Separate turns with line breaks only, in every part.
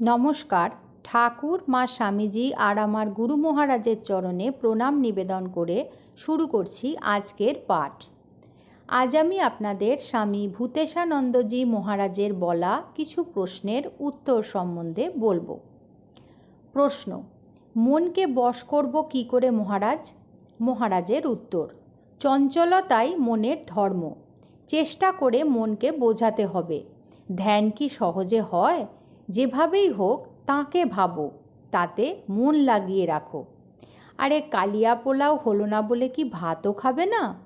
নমস্কার। ঠাকুর, মা স্বামীজি আর আমার গুরু মহারাজের চরণে প্রণাম নিবেদন করে শুরু করছি আজকের পাঠ। আজ আমি আপনাদের স্বামী ভূতেশানন্দজি মহারাজের বলা কিছু প্রশ্নের উত্তর সম্বন্ধে বলব। প্রশ্ন, মনকে বশ করব কি করে মহারাজ? মহারাজের উত্তর, চঞ্চলতাই মনের ধর্ম। চেষ্টা করে মনকে বোঝাতে হবে। ধ্যান কি সহজে হয়? যেভাবেই হোক তাকে ভাবো, তাতে মন লাগিয়ে রাখো। আরে কালিয়া পোলাও হলো না বলে কি ভাতও খাবে না?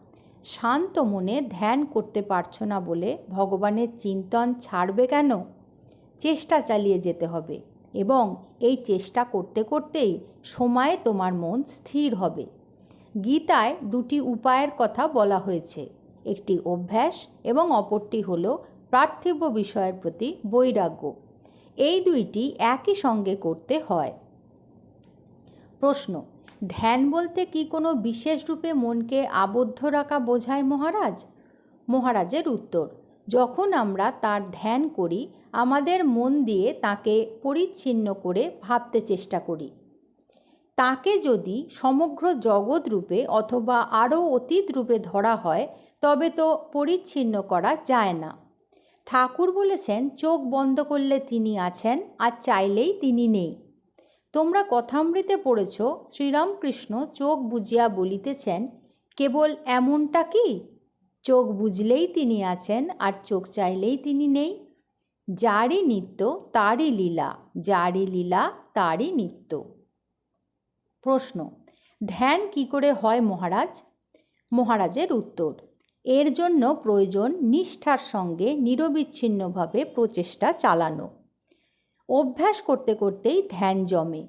শান্ত মনে ধ্যান করতে পারছ না বলে ভগবানের চিন্তন ছাড়বে কেন? চেষ্টা চালিয়ে যেতে হবে এবং এই চেষ্টা করতে করতেই সময়ে তোমার মন স্থির হবে। গীতায় দুটি উপায়ের কথা বলা হয়েছে। একটি অভ্যাস এবং অপরটি হল পার্থিব বিষয়ের প্রতি বৈরাগ্য। এই দুইটি একই সঙ্গে করতে হয়। প্রশ্ন, ধ্যান বলতে কি কোনো বিশেষ রূপে মনকে আবদ্ধ রাখা বোঝায় মহারাজ? মহারাজের উত্তর, যখন আমরা তার ধ্যান করি, আমাদের মন দিয়ে তাকে পরিচ্ছিন্ন করে ভাবতে চেষ্টা করি। তাকে যদি সমগ্র জগৎ রূপে অথবা আরও অতীত রূপে ধরা হয়, তবে তো পরিচ্ছিন্ন করা যায় না। ঠাকুর বলেছেন, চোখ বন্ধ করলে তিনি আছেন আর চাইলেই তিনি নেই। তোমরা কথামৃতে পড়েছ, শ্রীরামকৃষ্ণ চোখ বুঝিয়া বলিতেছেন, কেবল এমনটা কি? চোখ বুঝলেই তিনি আছেন আর চোখ চাইলেই তিনি নেই। যারই নিত্য, তারই লীলা, যারই লীলা, তারই নিত্য। প্রশ্ন, ধ্যান কি করে হয় মহারাজ? মহারাজের উত্তর এর জন্য প্রয়োজন নিষ্ঠার সঙ্গে নিরবিচ্ছিন্নভাবে প্রচেষ্টা চালানো। অভ্যাস করতে করতেই ধ্যান জমে।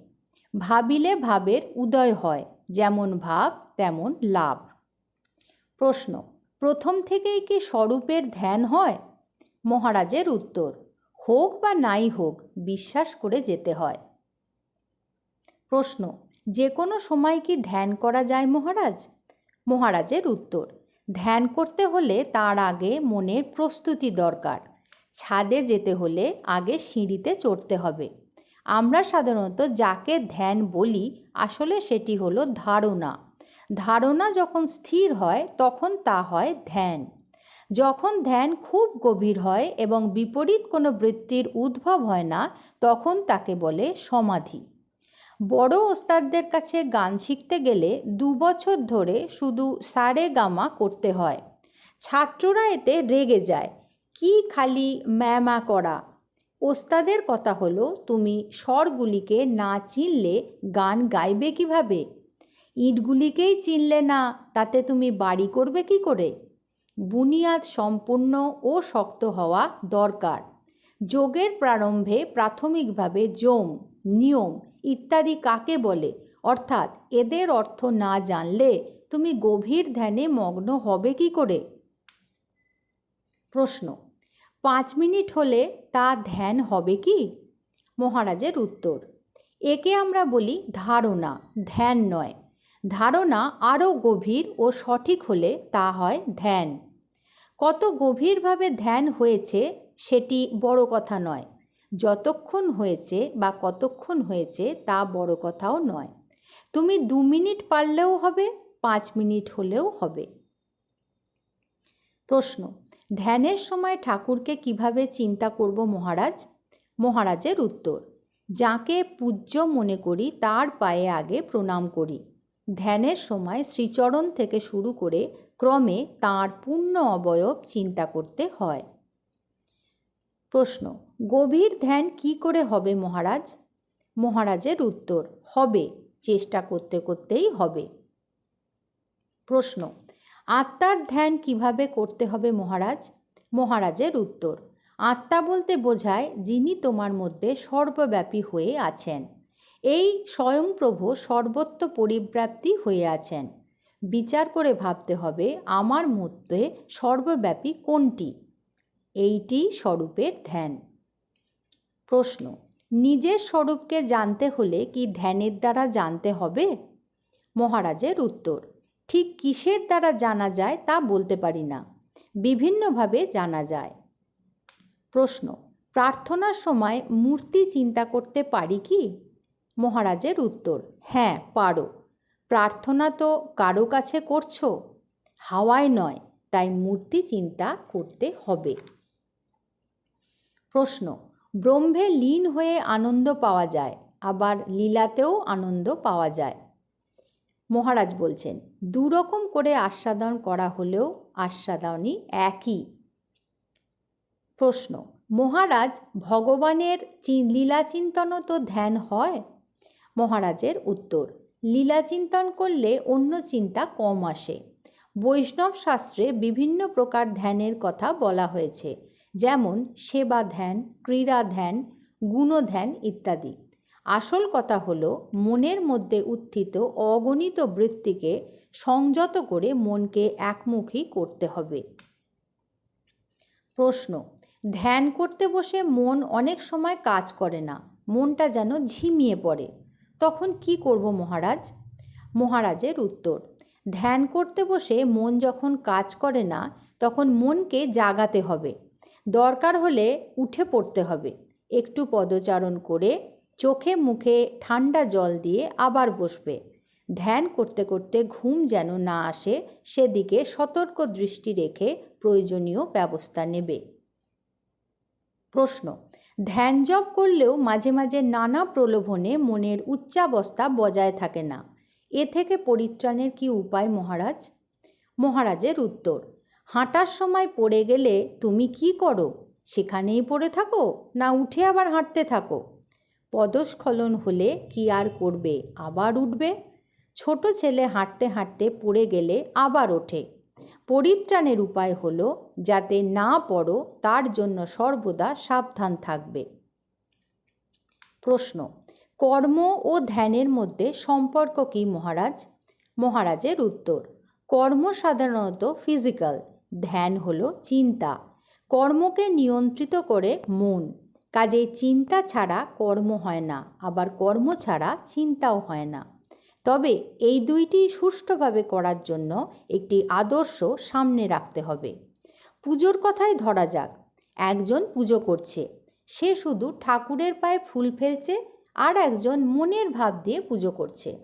ভাবিলে ভাবের উদয় হয়, যেমন ভাব, তেমন লাভ। প্রশ্ন, প্রথম থেকেই কি স্বরূপের ধ্যান হয়? মহারাজের উত্তর, হোক বা নাই হোক, বিশ্বাস করে যেতে হয়। প্রশ্ন, যে কোনো সময় কি ধ্যান করা যায় মহারাজ? মহারাজের উত্তর ধ্যান করতে হলে তার আগে মনের প্রস্তুতি দরকার। ছাদে যেতে হলে আগে সিঁড়িতে চড়তে হবে। আমরা সাধারণত যাকে ধ্যান বলি, আসলে সেটি হলো ধারণা। ধারণা যখন স্থির হয়, তখন তা হয় ধ্যান। যখন ধ্যান খুব গভীর হয় এবং বিপরীত কোনো বৃত্তির উদ্ভব হয় না, তখন তাকে বলে সমাধি। বড় ওস্তাদদের কাছে গান শিখতে গেলে দু বছর ধরে শুধু সারে গামা করতে হয়। ছাত্ররা এতে রেগে যায়। কি খালি ম্যামা করা। ওস্তাদের কথা হলো, তুমি স্বরগুলিকে না চিনলে গান গাইবে কীভাবে? ইটগুলিকেই চিনলে না, তাতে তুমি বাড়ি করবে কি করে? বুনিয়াদ সম্পূর্ণ ও শক্ত হওয়া দরকার। যোগের প্রারম্ভে প্রাথমিকভাবে জম নিয়ম ইত্যাদি কাকে বলে? অর্থাৎ এদের অর্থ না জানলে তুমি গভীর ধ্যানে মগ্ন হবে কি করে? প্রশ্ন, পাঁচ মিনিট হলে তা ধ্যান হবে কি? মহারাজের উত্তর, একে আমরা বলি ধারণা, ধ্যান নয়। ধারণা আরও গভীর ও সঠিক হলে তা হয় ধ্যান। কত গভীরভাবে ধ্যান হয়েছে সেটি বড় কথা নয়। যতক্ষণ হয়েছে বা কতক্ষণ হয়েছে তা বড় কথাও নয়। তুমি দু মিনিট পারলেও হবে, পাঁচ মিনিট হলেও হবে। প্রশ্ন, ধ্যানের সময় ঠাকুরকে কীভাবে চিন্তা করব মহারাজ? মহারাজের উত্তর, যাকে পূজ্য মনে করি তার পায়ে আগে প্রণাম করি। ধ্যানের সময় শ্রীচরণ থেকে শুরু করে ক্রমে তাঁর পূর্ণ অবয়ব চিন্তা করতে হয়। প্রশ্ন গভীর ধ্যান কি করে হবে মহারাজ? মহারাজের উত্তর, হবে, চেষ্টা করতে করতেই হবে। প্রশ্ন, আত্মার ধ্যান কীভাবে করতে হবে মহারাজ? মহারাজের উত্তর, আত্মা বলতে বোঝায় যিনি তোমার মধ্যে সর্বব্যাপী হয়ে আছেন। এই স্বয়ংপ্রভু সর্বত্র পরিব্যাপ্তি হয়ে আছেন। বিচার করে ভাবতে হবে আমার মধ্যে সর্বব্যাপী কোনটি? এইটি স্বরূপের ধ্যান। প্রশ্ন, নিজের স্বরূপকে জানতে হলে কি ধ্যানের দ্বারা জানতে হবে? মহারাজের উত্তর, ঠিক কিসের দ্বারা জানা যায় তা বলতে পারি না, বিভিন্নভাবে জানা যায়। প্রশ্ন, প্রার্থনার সময় মূর্তি চিন্তা করতে পারি কি? মহারাজের উত্তর হ্যাঁ পারো। প্রার্থনা তো কারও কাছে করছ? হাওয়ায় নয়, তাই মূর্তি চিন্তা করতে হবে। প্রশ্ন ব্রহ্মে লীন হয়ে আনন্দ পাওয়া যায়, আবার লীলাতেও আনন্দ পাওয়া যায়। মহারাজ বলছেন, দুরকম করে আস্বাদন করা হলেও আস্বাদনই একই। প্রশ্ন, মহারাজ, ভগবানের লীলাচিন্তনও তো ধ্যান হয়? মহারাজের উত্তর, লীলাচিন্তন করলে অন্য চিন্তা কম আসে। বৈষ্ণব শাস্ত্রে বিভিন্ন প্রকার ধ্যানের কথা বলা হয়েছে। যেমন সেবা ধ্যান, ক্রীড়া ধ্যান গুণধ্যান ইত্যাদি। আসল কথা হলো, মনের মধ্যে উত্থিত অগণিত বৃত্তিকে সংযত করে মনকে একমুখী করতে হবে। প্রশ্ন, ধ্যান করতে বসে মন অনেক সময় কাজ করে না, মনটা যেন ঝিমিয়ে পড়ে, তখন কি করব মহারাজ? মহারাজের উত্তর, ধ্যান করতে বসে মন যখন কাজ করে না, তখন মনকে জাগাতে হবে। দরকার হলে উঠে পড়তে হবে। একটু পদচারণ করে চোখে মুখে ঠান্ডা জল দিয়ে আবার বসবে। ধ্যান করতে করতে ঘুম যেন না আসে, সেদিকে সতর্ক দৃষ্টি রেখে প্রয়োজনীয় ব্যবস্থা নেবে। প্রশ্ন, ধ্যান জপ করলেও মাঝে মাঝে নানা প্রলোভনে মনের উচ্চাবস্থা বজায় থাকে না। এ থেকে পরিত্রাণের কি উপায় মহারাজ? মহারাজের উত্তর হাঁটার সময় পড়ে গেলে তুমি কি করো? সেখানেই পড়ে থাকো না উঠে আবার হাঁটতে থাকো? পদস্খলন হলে কি আর করবে? আবার উঠবে? ছোট ছেলে হাঁটতে হাঁটতে পড়ে গেলে আবার ওঠে। পরিত্রাণের উপায় হলো যাতে না পড়ো, তার জন্য সর্বদা সাবধান থাকবে। প্রশ্ন, কর্ম ও ধ্যানের মধ্যে সম্পর্ক কি মহারাজ? মহারাজের উত্তর, কর্ম সাধারণত ফিজিক্যাল ধ্যান হলো চিন্তা। কর্মকে নিয়ন্ত্রিত করে মন। কাজেই চিন্তা ছাড়া কর্ম হয় না, আবার কর্ম ছাড়া চিন্তাও হয় না। তবে এই দুইটি সুষ্ঠুভাবে করার জন্য একটি আদর্শ সামনে রাখতে হবে। পুজোর কথাই ধরা যাক, একজন পুজো করছে, সে শুধু ঠাকুরের পায়ে ফুল ফেলছে আর একজন মনের ভাব দিয়ে পুজো করছে।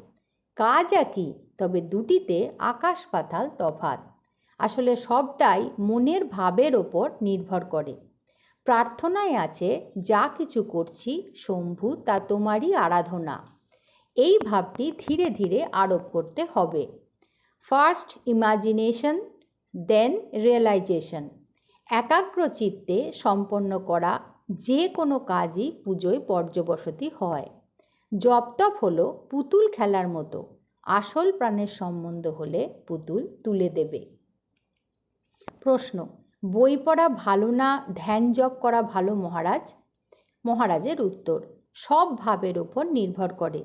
কাজ একই, তবে দুটিতে আকাশ পাতাল তফাত আসলে সবটাই মনের ভাবের ওপর নির্ভর করে। প্রার্থনায় আছে, যা কিছু করছি, শম্ভু, তা তোমারই আরাধনা। এই ভাবটি ধীরে ধীরে আরোপ করতে হবে। ফার্স্ট ইমাজিনেশন দেন রিয়েলাইজেশন একাগ্র চিত্তে সম্পন্ন করা যে কোনো কাজই পুজোয় পর্যবসতি হয়। জপতপ হলো পুতুল খেলার মতো। আসল প্রাণের সম্বন্ধ হলে পুতুল তুলে দেবে। প্রশ্ন, বই পড়া ভালো না, ধ্যান জপ করা ভালো মহারাজ? মহারাজের উত্তর, সব ভাবের ওপর নির্ভর করে।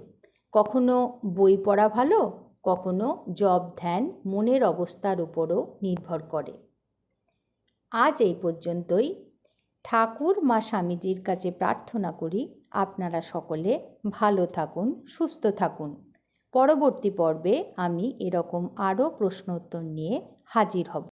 কখনো বই পড়া ভালো, কখনো জব ধ্যান মনের অবস্থার উপরও নির্ভর করে। আজ এই পর্যন্তই। ঠাকুর মা স্বামীজির কাছে প্রার্থনা করি, আপনারা সকলে ভালো থাকুন, সুস্থ থাকুন। পরবর্তী পর্বে আমি এরকম আরও প্রশ্নোত্তর নিয়ে হাজির হব।